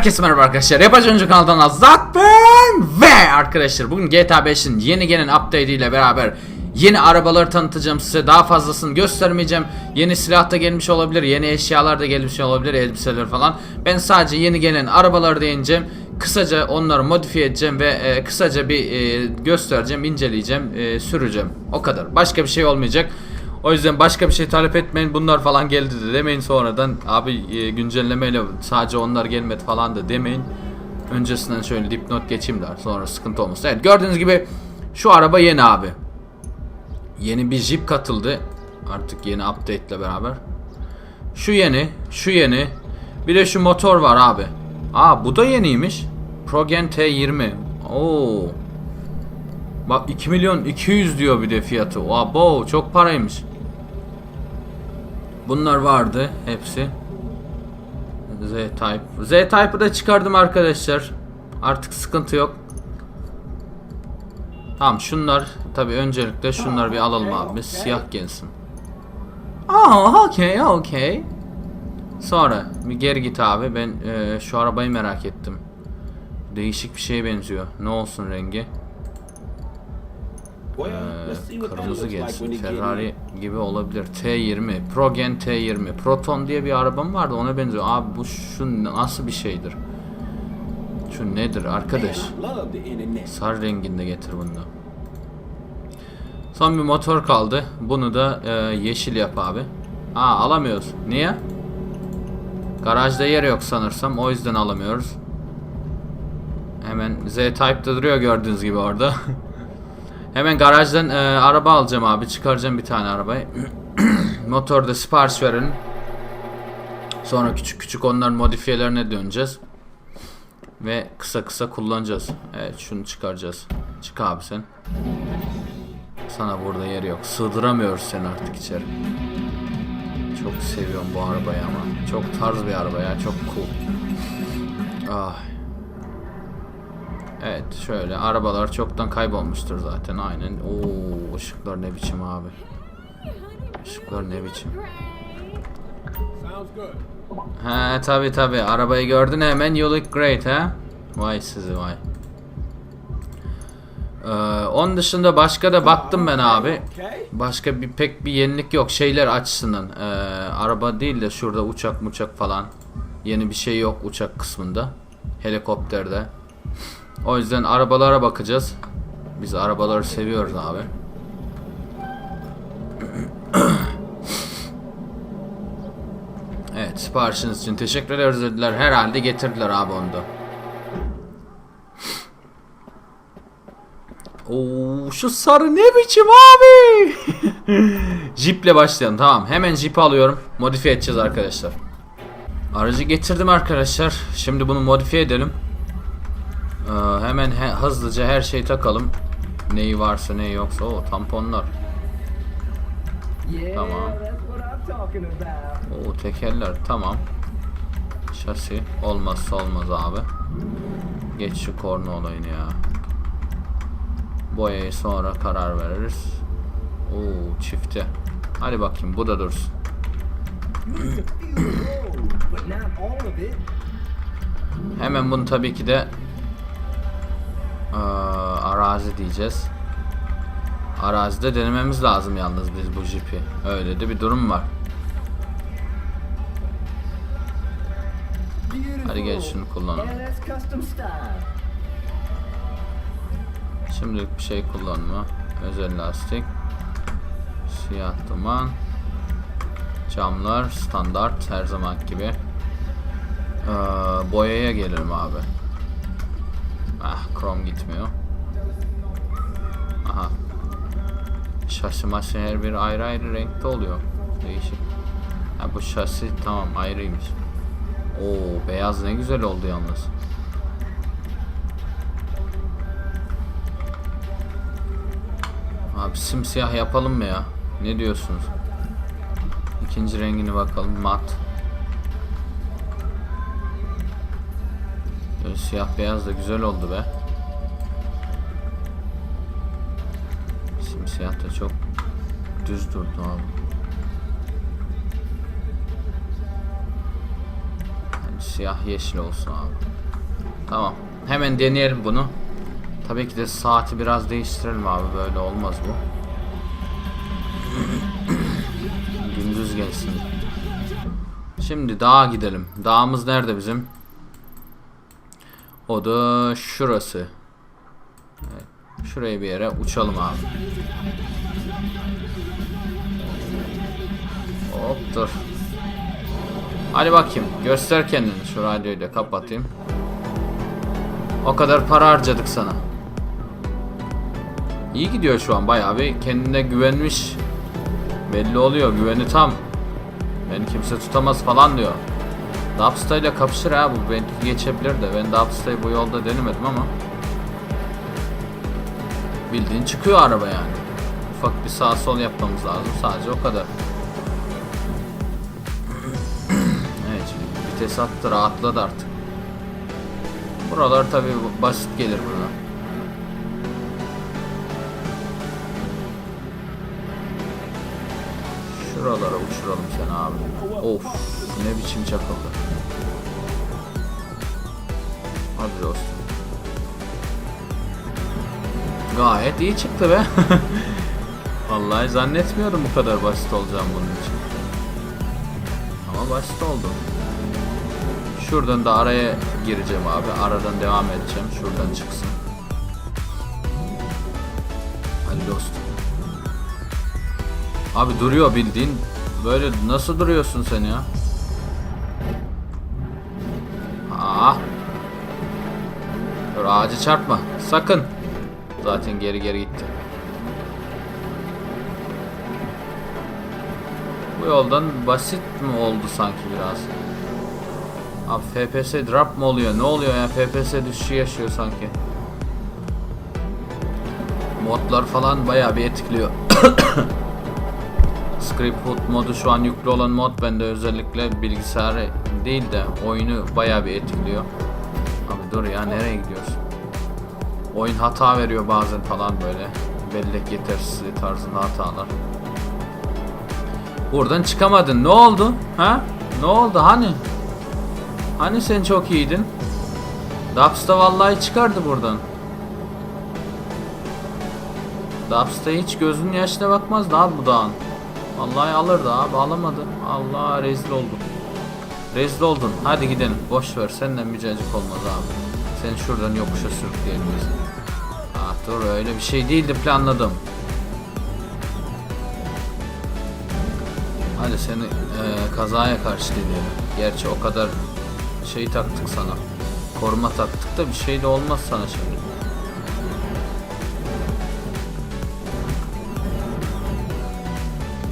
Herkese merhaba arkadaşlar. Yapacı Oyuncu kanalından Azat ben ve arkadaşlar bugün GTA 5'in yeni gelen update ile beraber yeni arabaları tanıtacağım size. Daha fazlasını göstermeyeceğim. Yeni silah da gelmiş olabilir, yeni eşyalar da gelmiş olabilir, elbiseler falan. Ben sadece yeni gelen arabaları değineceğim. Kısaca onları modifiye edeceğim ve e, kısaca bir e, göstereceğim, inceleyeceğim, e, süreceğim. O kadar. Başka bir şey olmayacak. O yüzden başka bir şey talep etmeyin. Bunlar falan geldi de demeyin sonradan. Abi e, güncellemeyle sadece onlar gelmedi falan da demeyin. Öncesinden şöyle dipnot geçeyim der. Sonra sıkıntı olmasın. Evet gördüğünüz gibi şu araba yeni abi. Yeni bir Jeep katıldı. Artık yeni update ile beraber. Şu yeni, şu yeni. Bir de şu motor var abi. Aa bu da yeniymiş. Progen T20. Oo. Bak 2 milyon 200 diyor bir de fiyatı. Abo çok paraymış. Bunlar vardı hepsi. Z-Type. Z-Type'ı da çıkardım arkadaşlar. Artık sıkıntı yok. Tamam şunlar tabi öncelikle şunları bir alalım abi. Siyah gelsin. Aa okey okey. Sonra bir geri git abi. Ben e, şu arabayı merak ettim. Değişik bir şeye benziyor. Ne olsun rengi? Ee, kırmızı gelsin. Ferrari gibi olabilir. T20. Progen T20. Proton diye bir arabam vardı ona benziyor. Abi bu şu nasıl bir şeydir? Şu nedir arkadaş? Sar renginde getir bunu da. Son bir motor kaldı. Bunu da e, yeşil yap abi. Aa alamıyoruz. Niye? Garajda yer yok sanırsam. O yüzden alamıyoruz. Hemen Z-Type'da duruyor gördüğünüz gibi orada. Hemen garajdan e, araba alacağım abi. Çıkaracağım bir tane arabayı. Motorda sipariş verin. Sonra küçük küçük onların modifiyelerine döneceğiz. Ve kısa kısa kullanacağız. Evet şunu çıkaracağız. Çık abi sen. Sana burada yer yok. Sığdıramıyoruz seni artık içeri. Çok seviyorum bu arabayı ama. Çok tarz bir araba ya. Çok cool. Ah. Evet şöyle arabalar çoktan kaybolmuştur zaten aynen. Oo ışıklar ne biçim abi. Işıklar ne biçim. He tabi tabi arabayı gördün hemen you look great ha. Vay sizi vay. Ee, onun dışında başka da baktım ben abi. Başka bir pek bir yenilik yok şeyler açısından. Ee, araba değil de şurada uçak muçak falan. Yeni bir şey yok uçak kısmında. Helikopterde. O yüzden arabalara bakacağız. Biz arabaları seviyoruz abi. evet siparişiniz için teşekkür ederiz dediler. Herhalde getirdiler abi onu da. Oo, şu sarı ne biçim abi? Jeep'le başlayalım tamam. Hemen Jeep'i alıyorum. Modifiye edeceğiz arkadaşlar. Aracı getirdim arkadaşlar. Şimdi bunu modifiye edelim. Ee, hemen he, hızlıca her şeyi takalım. Neyi varsa neyi yoksa o tamponlar. Tamam. O tekerler tamam. Şasi olmazsa olmaz abi. Geç şu korna olayını ya. Boyayı sonra karar veririz. Oo çifte. Hadi bakayım bu da dursun. Hemen bunu tabii ki de ee, arazi diyeceğiz. Arazide denememiz lazım yalnız biz bu jipi. Öyle de bir durum var. Hadi gel şunu kullanalım. Şimdilik bir şey kullanma. Özel lastik. Siyah duman. Camlar standart her zaman gibi. Ee, boyaya gelelim abi. Ah krom gitmiyor. Aha. Şasi maşı her bir ayrı ayrı renkte oluyor. Değişik. Ha bu şasi tamam ayrıymış. Oo beyaz ne güzel oldu yalnız. Abi simsiyah yapalım mı ya? Ne diyorsunuz? İkinci rengini bakalım mat. Böyle siyah beyaz da güzel oldu be. Simsiyah da çok düz durdu abi. Yani Siyah yeşil olsun abi. Tamam. Hemen deneyelim bunu. Tabii ki de saati biraz değiştirelim abi. Böyle olmaz bu. Gündüz gelsin. Şimdi dağa gidelim. Dağımız nerede bizim? O da şurası. Evet. Şuraya bir yere uçalım abi. Hop dur. Hadi bakayım. Göster kendini. Şu radyoyu da kapatayım. O kadar para harcadık sana. İyi gidiyor şu an bayağı bir kendine güvenmiş. Belli oluyor güveni tam. Beni kimse tutamaz falan diyor. Dapsta ile kapışır ha bu belki geçebilir de ben Dapsta'yı bu yolda denemedim ama Bildiğin çıkıyor araba yani. Ufak bir sağ sol yapmamız lazım sadece o kadar. evet şimdi vites attı rahatladı artık. Buralar tabi basit gelir burada. Şuralara uçuralım seni abi. Of ne biçim çakıldı. Hadi dostum. Gayet iyi çıktı be. Vallahi zannetmiyorum bu kadar basit olacağım bunun için. Ama basit oldu. Şuradan da araya gireceğim abi. Aradan devam edeceğim. Şuradan çıksın. Hadi dostum. Abi duruyor bildiğin. Böyle nasıl duruyorsun sen ya? Ah. Dur ağacı çarpma. Sakın. Zaten geri geri gitti. Bu yoldan basit mi oldu sanki biraz? Abi FPS drop mu oluyor? Ne oluyor ya? FPS düşüşü yaşıyor sanki. Modlar falan bayağı bir etkiliyor. Script modu şu an yüklü olan mod bende özellikle bilgisayarı değil de oyunu bayağı bir etkiliyor. Abi dur ya nereye gidiyorsun? Oyun hata veriyor bazen falan böyle. Bellek yetersizliği tarzında hatalar. Buradan çıkamadın. Ne oldu? Ha? Ne oldu hani? Hani sen çok iyiydin? Daps'ta vallahi çıkardı buradan. Daps'ta hiç gözünün yaşına bakmazdı abi bu dağın. Vallahi alırdı abi alamadı. Allah rezil oldum. Rezil oldun. Hadi gidelim. Boş ver. Senden mücacık olmaz abi. Sen şuradan yokuşa sürükleyelim bizi. Ah dur öyle bir şey değildi planladım. Hadi seni eee, kazaya karşı deneyelim. Gerçi o kadar şey taktık sana. Koruma taktık da bir şey de olmaz sana şimdi.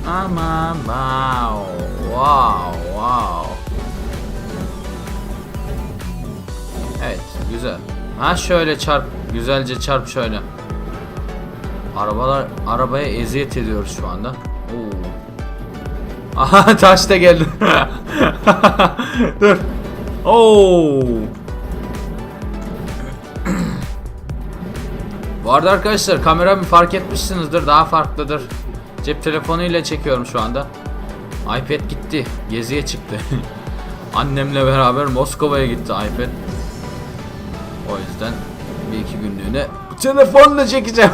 Ama wow, wow, wow. Evet, güzel. Ha şöyle çarp, güzelce çarp şöyle. Arabalar arabaya eziyet ediyoruz şu anda. Oo. Aha taş da geldi. Dur. Oo. Bu arada arkadaşlar kameramı fark etmişsinizdir daha farklıdır. Cep telefonuyla çekiyorum şu anda. iPad gitti. Geziye çıktı. Annemle beraber Moskova'ya gitti iPad. O yüzden bir iki günlüğüne telefonla çekeceğim.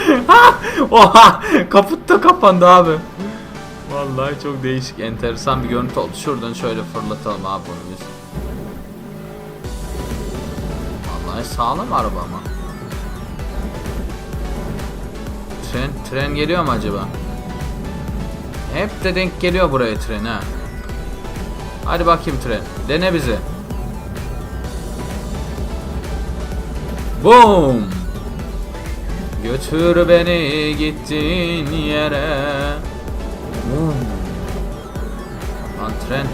Oha kaput da kapandı abi. Vallahi çok değişik, enteresan bir görüntü oldu. Şuradan şöyle fırlatalım abi bunu biz. Vallahi sağlam araba ama. Tren, tren geliyor mu acaba? Hep de denk geliyor buraya tren ha. Hadi bakayım tren. Dene bizi. Boom. Götür beni gittiğin yere. Boom. Lan tren.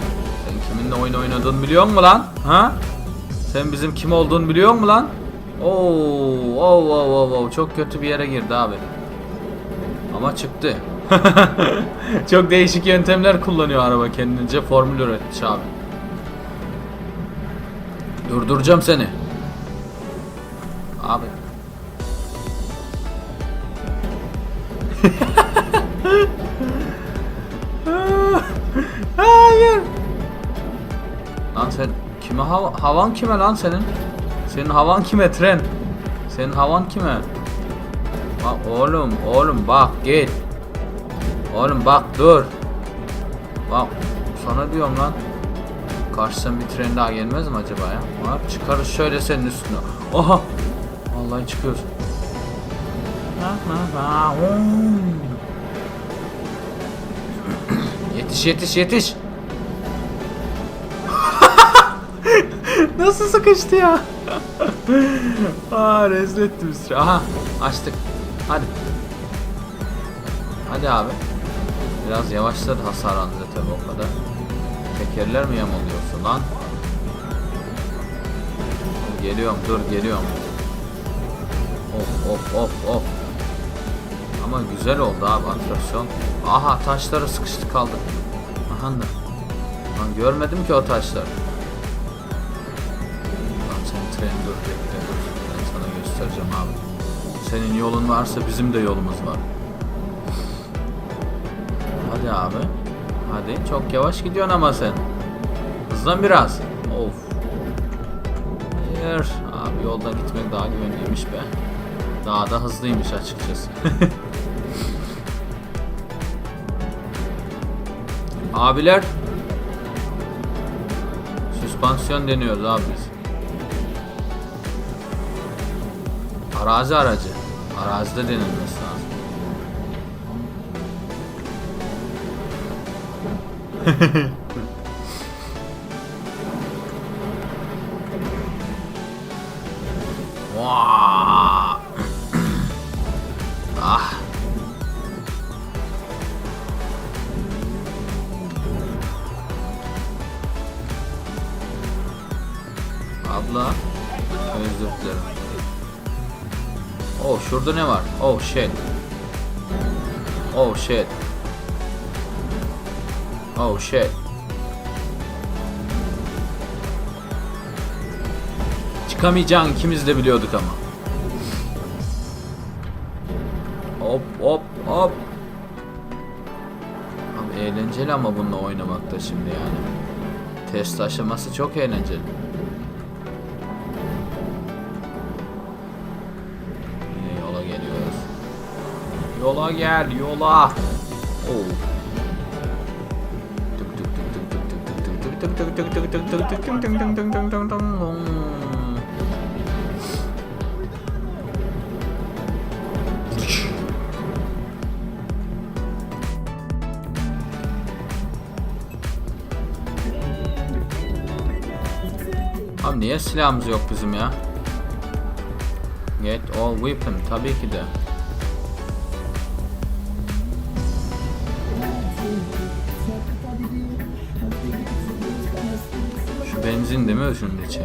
Sen kiminle oyun oynadığını biliyor musun lan? Ha? Sen bizim kim olduğunu biliyor musun lan? Oo, oo, oo, oo, oo. çok kötü bir yere girdi abi. Ama çıktı. Çok değişik yöntemler kullanıyor araba kendince formül üretmiş abi. Durduracağım seni. Abi. Hayır. Lan sen Kime hava, havan kime lan senin? Senin havan kime tren? Senin havan kime? Bak oğlum oğlum bak git. Oğlum bak dur. Bak sana diyorum lan. Karşıdan bir tren daha gelmez mi acaba ya? Bak çıkarız şöyle senin üstüne. Oha. Vallahi çıkıyoruz. yetiş yetiş yetiş. Nasıl sıkıştı ya? Aa rezil etti bir süre. Aha açtık. Hadi. Hadi abi. Biraz yavaşladı hasar anında tabi o kadar. Tekerler mi yamuluyorsun lan? Geliyorum dur geliyorum. Of of of of. Ama güzel oldu abi atraksiyon. Aha taşlara sıkıştı kaldı. Aha da. Lan görmedim ki o taşları. Lan sen tren dur bekle dur. Ben sana göstereceğim abi. Senin yolun varsa bizim de yolumuz var. Hadi abi. Hadi çok yavaş gidiyorsun ama sen. Hızlan biraz. Of. Hayır. Abi yolda gitmek daha güvenliymiş be. Daha da hızlıymış açıkçası. Abiler. Süspansiyon deniyoruz abi biz. Arazi aracı. Arazide denilmesi lazım. Ah. Abla. Özür dilerim. Oh şurada ne var? Oh shit. Oh shit. Oh shit. Çıkamayacağını ikimiz de biliyorduk ama. Hop hop hop. Abi eğlenceli ama bununla oynamak da şimdi yani. Test aşaması çok eğlenceli. Tık tık tık tık. Abi niye silahımız yok bizim ya? Get all weapon tabii ki de. Değil mi şunun içi?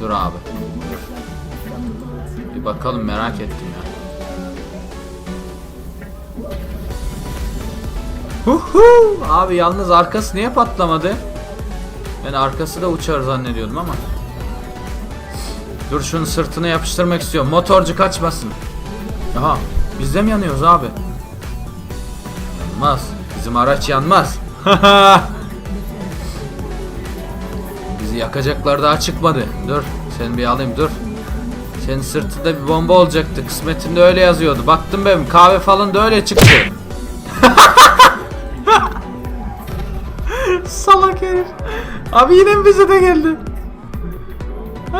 Dur abi. Bir bakalım merak ettim ya. Huhu! Abi yalnız arkası niye patlamadı? Ben arkası da uçar zannediyordum ama. Dur şunun sırtına yapıştırmak istiyorum. Motorcu kaçmasın. Aha biz de mi yanıyoruz abi? Yanmaz. Bizim araç yanmaz. Bizi yakacaklar daha çıkmadı. Dur seni bir alayım dur. Senin sırtında bir bomba olacaktı. Kısmetinde öyle yazıyordu. Baktım ben kahve falan da öyle çıktı. Salak herif. Abi yine bize de geldi?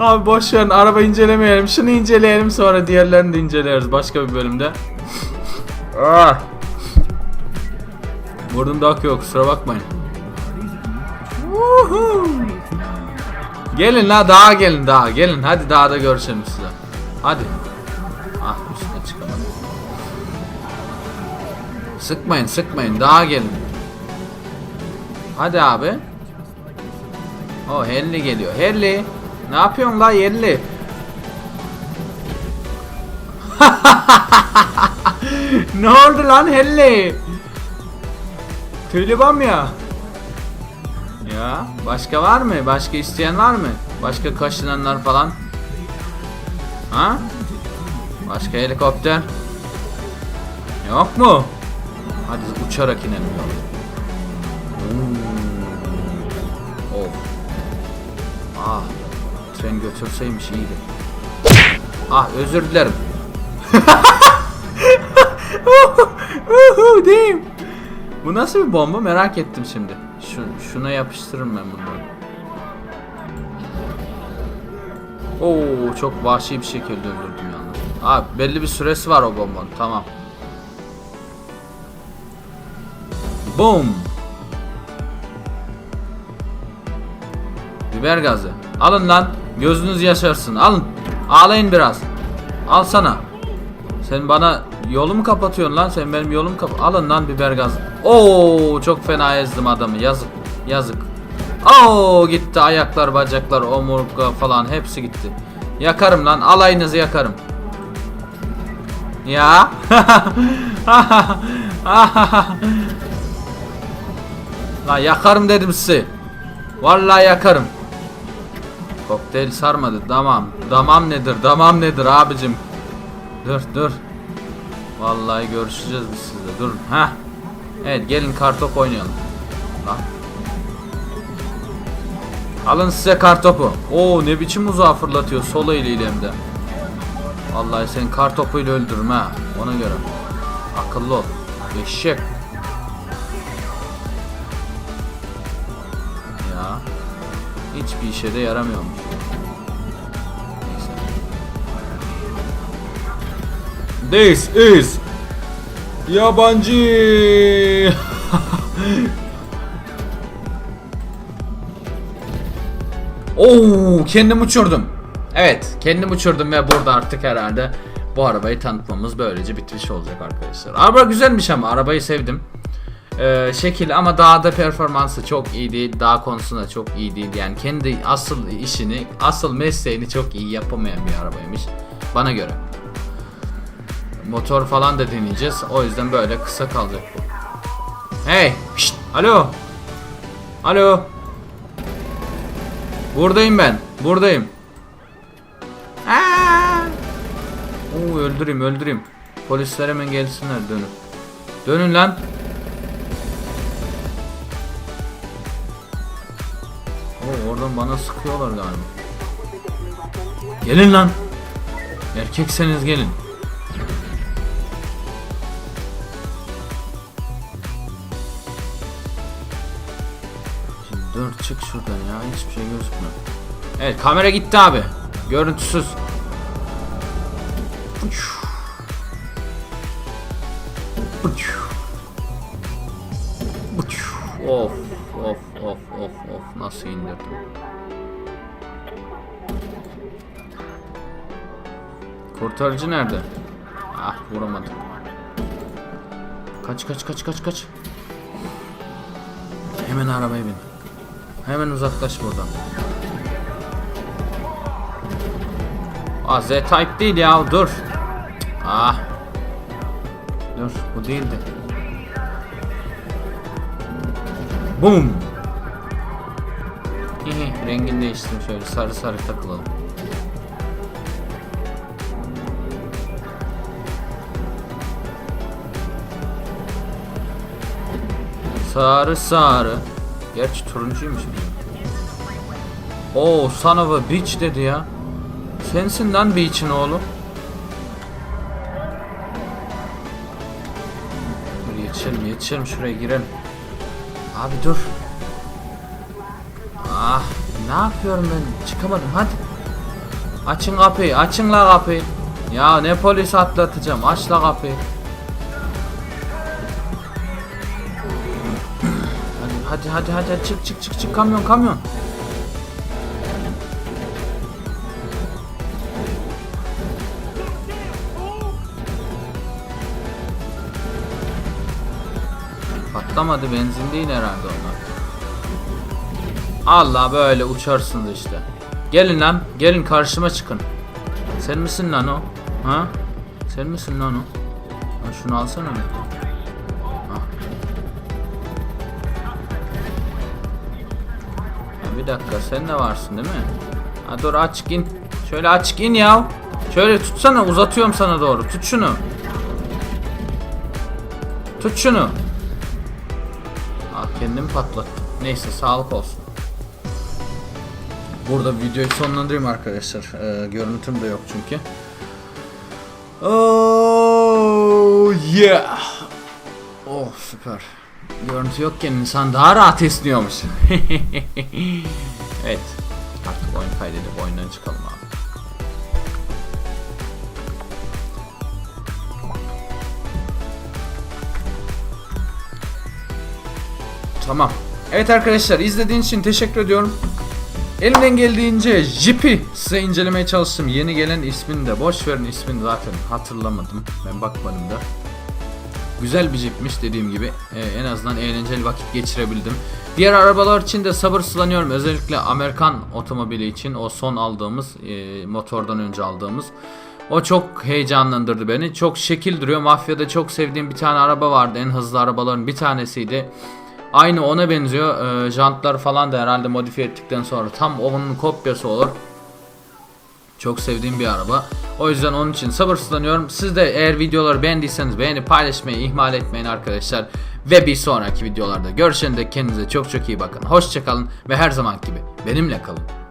Abi boş verin araba incelemeyelim. Şunu inceleyelim sonra diğerlerini de inceleriz başka bir bölümde. Ah. Burnum da akıyor kusura bakmayın. Gelin la daha gelin daha gelin hadi daha da görüşelim size. Hadi. Ah üstüne çıkamadım. Sıkmayın sıkmayın daha gelin. Hadi abi. O Helli geliyor. Helli. Ne yapıyorsun la Helli? ne oldu lan Helli? Tüylü ya. Ya başka var mı? Başka isteyen var mı? Başka kaşınanlar falan? Ha? Başka helikopter? Yok mu? Hadi uçarak inelim. Hmm, Oh. Ah. Tren götürseymiş iyiydi. Ah özür dilerim. Değil. Bu nasıl bir bomba merak ettim şimdi. Şu, şuna yapıştırırım ben bunu. Oo çok vahşi bir şekilde öldürdüm yalnız. Abi belli bir süresi var o bombanın. Tamam. Boom. Biber gazı. Alın lan. Gözünüz yaşarsın. Alın. Ağlayın biraz. Al sana. Sen bana yolu mu kapatıyorsun lan? Sen benim yolumu kap... Alın lan biber gazı. Oo çok fena ezdim adamı. Yazık. Yazık. Oo gitti ayaklar, bacaklar, omurga falan hepsi gitti. Yakarım lan. Alayınızı yakarım. Ya. lan yakarım dedim size. Vallahi yakarım. Kokteyl sarmadı. Damam. Damam nedir? Damam nedir abicim? Dur dur. Vallahi görüşeceğiz biz sizle. Dur. Ha. Evet gelin kartop oynayalım. Lan. Alın size kartopu. Oo ne biçim uzağa fırlatıyor sol eliyle hem de. Vallahi sen kartopuyla öldürürüm ha. Ona göre. Akıllı ol. Eşek. Ya. Hiçbir işe de yaramıyormuş. This is yabancı. Oo, kendim uçurdum. Evet, kendim uçurdum ve burada artık herhalde bu arabayı tanıtmamız böylece bitmiş olacak arkadaşlar. Araba güzelmiş ama arabayı sevdim. Ee, şekil ama dağda performansı çok iyi değil. Dağ konusunda çok iyi değil. Yani kendi asıl işini, asıl mesleğini çok iyi yapamayan bir arabaymış. Bana göre. Motor falan da deneyeceğiz. O yüzden böyle kısa kalacak bu. Hey! Şşt! Alo! Alo! Buradayım ben. Buradayım. Aa! Oo, öldüreyim öldüreyim. Polisler hemen gelsinler dönün. Dönün lan. Oo, oradan bana sıkıyorlar galiba. Gelin lan. Erkekseniz gelin. Dur çık şuradan ya hiçbir şey gözükmüyor. Evet kamera gitti abi. Görüntüsüz. Of of of of of nasıl indirdim. Kurtarıcı nerede? Ah vuramadım. Kaç kaç kaç kaç kaç. Hemen arabaya bin. Hemen uzaklaş buradan. Aa Z-Type değil ya dur. Ah. Dur bu değildi. Boom. Hihi rengini değiştirdim şöyle sarı sarı takılalım. Sarı sarı. Gerçi turuncuymuş. Oo son of a bitch dedi ya. Sensin lan Beach'in oğlu. Dur yetişelim yetişelim şuraya girelim. Abi dur. Ah ne yapıyorum ben çıkamadım hadi. Açın kapıyı açın la kapıyı. Ya ne polis atlatacağım aç la kapıyı. Hadi hadi çık çık çık çık kamyon kamyon. Patlamadı benzin değil herhalde onlar. Allah böyle uçarsınız işte. Gelin lan gelin karşıma çıkın. Sen misin lan o? Ha? Sen misin lan o? Ha, şunu alsana bir. Bir dakika sen de varsın değil mi? Ha dur aç in. Şöyle aç in ya. Şöyle tutsana uzatıyorum sana doğru. Tut şunu. Tut şunu. Ah kendim patlattım. Neyse sağlık olsun. Burada videoyu sonlandırayım arkadaşlar. Ee, görüntüm de yok çünkü. Oh yeah. Oh süper. Görüntü yokken insan daha rahat esniyormuş. evet. Artık oyun kaydedip oyundan çıkalım abi. Tamam. Evet arkadaşlar izlediğiniz için teşekkür ediyorum. Elimden geldiğince Jeep'i size incelemeye çalıştım. Yeni gelen ismini de boş verin ismini zaten hatırlamadım. Ben bakmadım da. Güzel bir Jeep'miş dediğim gibi. Ee, en azından eğlenceli vakit geçirebildim. Diğer arabalar için de sabırsızlanıyorum. Özellikle Amerikan otomobili için o son aldığımız e, motordan önce aldığımız. O çok heyecanlandırdı beni. Çok şekil duruyor. Mafyada çok sevdiğim bir tane araba vardı. En hızlı arabaların bir tanesiydi. Aynı ona benziyor. Ee, jantlar falan da herhalde modifiye ettikten sonra tam onun kopyası olur. Çok sevdiğim bir araba. O yüzden onun için sabırsızlanıyorum. Siz de eğer videoları beğendiyseniz beğeni paylaşmayı ihmal etmeyin arkadaşlar. Ve bir sonraki videolarda görüşene dek kendinize çok çok iyi bakın. Hoşçakalın ve her zaman gibi benimle kalın.